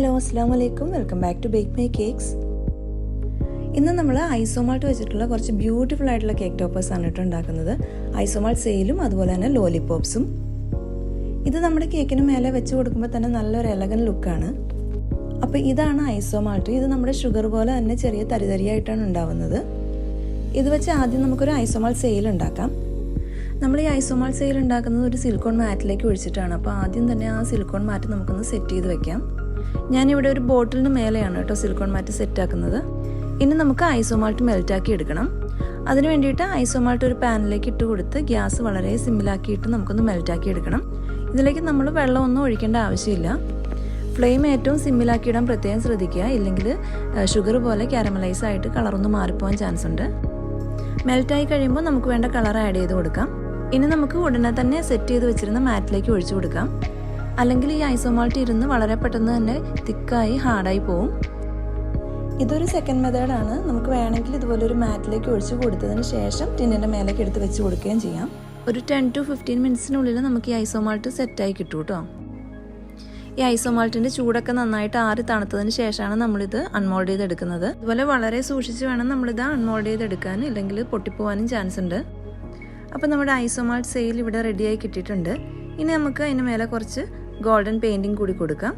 Hello അസ്സാം വലൈക്കും welcome back to bake my cakes ഇന്ന് നമ്മൾ ഐസോമാൾട്ട് വെച്ചിട്ടുള്ള കുറച്ച് ബ്യൂട്ടിഫുൾ ആയിട്ടുള്ള കേക്ക് ടോപ്പേഴ്സ് ആണ് കേട്ടോ ഉണ്ടാക്കുന്നത്. ഐസോമാൾട്ട് സെയിലും അതുപോലെ തന്നെ ലോലിപോപ്സും. ഇത് നമ്മുടെ കേക്കിന് മേലെ വെച്ച് കൊടുക്കുമ്പോൾ തന്നെ നല്ലൊരു എലഗൻ ലുക്കാണ്. അപ്പോൾ ഇതാണ് ഐസോമാൾട്ട് ഇത് നമ്മുടെ ഷുഗർ പോലെ തന്നെ ചെറിയ തരിതരിയായിട്ടാണ് ഉണ്ടാവുന്നത്. ഇത് വെച്ച് ആദ്യം നമുക്കൊരു ഐസോമാൾ സെയിൽ ഉണ്ടാക്കാം. നമ്മൾ ഈ ഐസോമാൾ സെയിൽ ഉണ്ടാക്കുന്നത് ഒരു സിലിക്കോൺ മാറ്റിലേക്ക് ഒഴിച്ചിട്ടാണ്. അപ്പോൾ ആദ്യം തന്നെ ആ സിലിക്കോൺ മാറ്റ് നമുക്കൊന്ന് സെറ്റ് ചെയ്ത് വെക്കാം. ഞാനിവിടെ ഒരു ബോട്ടിലിന് മേലെയാണ് കേട്ടോ സിലിക്കോൺ മാറ്റ് സെറ്റ് ആക്കുന്നത് ഇനി നമുക്ക് ഐസോമാൾട്ട് മെൽറ്റാക്കി എടുക്കണം. അതിന് വേണ്ടിയിട്ട് ഐസോമാൾട്ട് ഒരു പാനിലേക്ക് ഇട്ട് കൊടുത്ത് ഗ്യാസ് വളരെ സിമ്പിളാക്കിയിട്ട് നമുക്കൊന്ന് മെൽറ്റാക്കി എടുക്കണം. ഇതിലേക്ക് നമ്മൾ വെള്ളമൊന്നും ഒഴിക്കേണ്ട ആവശ്യമില്ല. ഫ്ലെയിം ഏറ്റവും സിമ്മിലാക്കി ഇടാൻ പ്രത്യേകം ശ്രദ്ധിക്കുക. ഇല്ലെങ്കിൽ ഷുഗർ പോലെ കാരമലൈസ് ആയിട്ട് കളറൊന്ന് മാറിപ്പോകാൻ ചാൻസ് ഉണ്ട് മെൽറ്റായി കഴിയുമ്പോൾ നമുക്ക് വേണ്ട കളർ ആഡ് ചെയ്ത് കൊടുക്കാം. ഇനി നമുക്ക് ഉടനെ തന്നെ സെറ്റ് ചെയ്ത് വെച്ചിരുന്ന മാറ്റിലേക്ക് ഒഴിച്ചു കൊടുക്കാം. അല്ലെങ്കിൽ ഈ ഐസോമാൾട്ട് ഇരുന്ന് വളരെ പെട്ടെന്ന് തന്നെ തിക്കായി ഹാർഡായി പോവും. ഇതൊരു സെക്കൻഡ് മെത്തേഡാണ് നമുക്ക് വേണമെങ്കിൽ ഇതുപോലെ ഒരു മാറ്റിലേക്ക് ഒഴിച്ചു കൊടുത്തതിന് ശേഷം ടിന്നിന്റെ മേലേക്ക് എടുത്ത് വെച്ച് കൊടുക്കുകയും ചെയ്യാം. ഒരു ടെൻ ടു ഫിഫ്റ്റീൻ മിനിറ്റ്സിനുള്ളിൽ നമുക്ക് ഈ ഐസോമാൾട്ട് സെറ്റായി കിട്ടും കേട്ടോ ഈ ഐസോമാൾട്ടിന്റെ ചൂടൊക്കെ നന്നായിട്ട് ആറി തണുത്തതിന് ശേഷമാണ് നമ്മളിത് അൺമോൾഡ് ചെയ്തെടുക്കുന്നത്. അതുപോലെ വളരെ സൂക്ഷിച്ച് വേണം നമ്മളിത് അൺമോൾഡ് ചെയ്തെടുക്കാൻ ഇല്ലെങ്കിൽ പൊട്ടിപ്പോവാനും ചാൻസ് ഉണ്ട്. അപ്പോൾ നമ്മുടെ ഐസോമാൾട്ട് സെയിൽ ഇവിടെ റെഡിയായി കിട്ടിയിട്ടുണ്ട്. ഇനി നമുക്ക് അതിന് മേലെ കുറച്ച് ഗോൾഡൻ പെയിന്റിങ് കൂടി കൊടുക്കാം.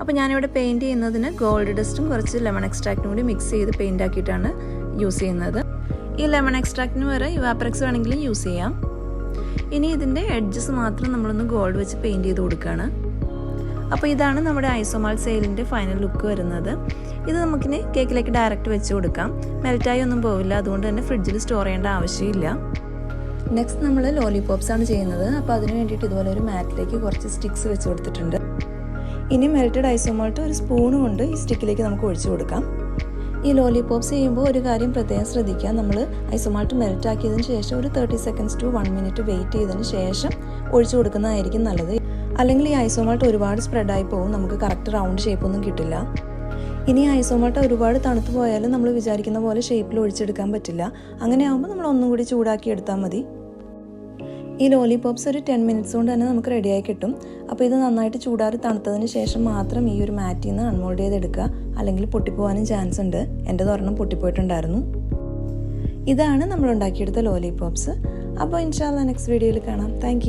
അപ്പോൾ ഞാനിവിടെ പെയിന്റ് ചെയ്യുന്നതിന് ഗോൾഡ് ഡസ്റ്റും കുറച്ച് ലെമൺ എക്സ്ട്രാക്റ്റും കൂടി മിക്സ് ചെയ്ത് പെയിന്റ് ആക്കിയിട്ടാണ് യൂസ് ചെയ്യുന്നത്. ഈ ലെമൺ എക്സ്ട്രാക്റ്റിന് വരെ വാപ്രക്സ് വേണമെങ്കിലും യൂസ് ചെയ്യാം. ഇനി ഇതിന്റെ എഡ്ജസ് മാത്രം നമ്മളൊന്ന് ഗോൾഡ് വെച്ച് പെയിന്റ് ചെയ്ത് കൊടുക്കുകയാണ് അപ്പോൾ ഇതാണ് നമ്മുടെ ഐസോമാൾ സെയിലിന്റെ ഫൈനൽ ലുക്ക് വരുന്നത്. ഇത് നമുക്കിനി കേക്കിലേക്ക് ഡയറക്റ്റ് വെച്ച് കൊടുക്കാം. മെൽറ്റായി ഒന്നും പോവില്ല. അതുകൊണ്ട് തന്നെ ഫ്രിഡ്ജിൽ സ്റ്റോർ ചെയ്യേണ്ട ആവശ്യമില്ല. നെക്സ്റ്റ് നമ്മൾ ലോലിപോപ്സ് ആണ് ചെയ്യുന്നത്. അപ്പോൾ അതിന് വേണ്ടിയിട്ട് ഇതുപോലെ ഒരു മാറ്റിലേക്ക് കുറച്ച് സ്റ്റിക്സ് വെച്ച് കൊടുത്തിട്ടുണ്ട്. ഇനി മെൽറ്റഡ് ഐസോമാൾട്ട് ഒരു സ്പൂൺ കൊണ്ട് ഈ സ്റ്റിക്കിലേക്ക് നമുക്ക് ഒഴിച്ചു കൊടുക്കാം. ഈ ലോലിപോപ്സ് ചെയ്യുമ്പോൾ ഒരു കാര്യം പ്രത്യേകം ശ്രദ്ധിക്കുക. നമ്മൾ ഐസോമാൾട്ട് മെൽറ്റ് ആക്കിയതിന് ശേഷം ഒരു thirty seconds to one minute wait ചെയ്തതിന് ശേഷം ഒഴിച്ചു കൊടുക്കുന്നതായിരിക്കും നല്ലത്. അല്ലെങ്കിൽ ഈ ഐസോമാൾട്ട് ഒരുപാട് സ്പ്രെഡായി പോകും. നമുക്ക് കറക്റ്റ് റൗണ്ട് ഷേപ്പ് ഒന്നും കിട്ടില്ല. ഇനി ഐസോമാൾട്ട് ഒരുപാട് തണുത്ത് പോയാലും നമ്മൾ വിചാരിക്കുന്ന പോലെ ഷേപ്പിൽ ഒഴിച്ചെടുക്കാൻ പറ്റില്ല. അങ്ങനെ ആകുമ്പോൾ നമ്മൾ ഒന്നും കൂടി ചൂടാക്കി എടുത്താൽ മതി. ഈ ലോലിപോപ്സ് ഒരു ടെൻ മിനിറ്റ്സ് കൊണ്ട് തന്നെ നമുക്ക് റെഡിയായി കിട്ടും. അപ്പോൾ ഇത് നന്നായിട്ട് ചൂടാറി തണുത്തതിന് ശേഷം മാത്രം ഈ ഒരു മാറ്റിൽ നിന്ന് അൺമോൾഡ് ചെയ്തെടുക്കുക. അല്ലെങ്കിൽ പൊട്ടിപ്പോവാനും ചാൻസ് ഉണ്ട്. എന്റെ ഒരെണ്ണം പൊട്ടിപ്പോയിട്ടുണ്ടായിരുന്നു. ഇതാണ് നമ്മൾ ഉണ്ടാക്കിയെടുത്ത ലോലിപോപ്സ് അപ്പോൾ ഇൻഷാല്ല നെക്സ്റ്റ് വീഡിയോയിൽ കാണാം. താങ്ക്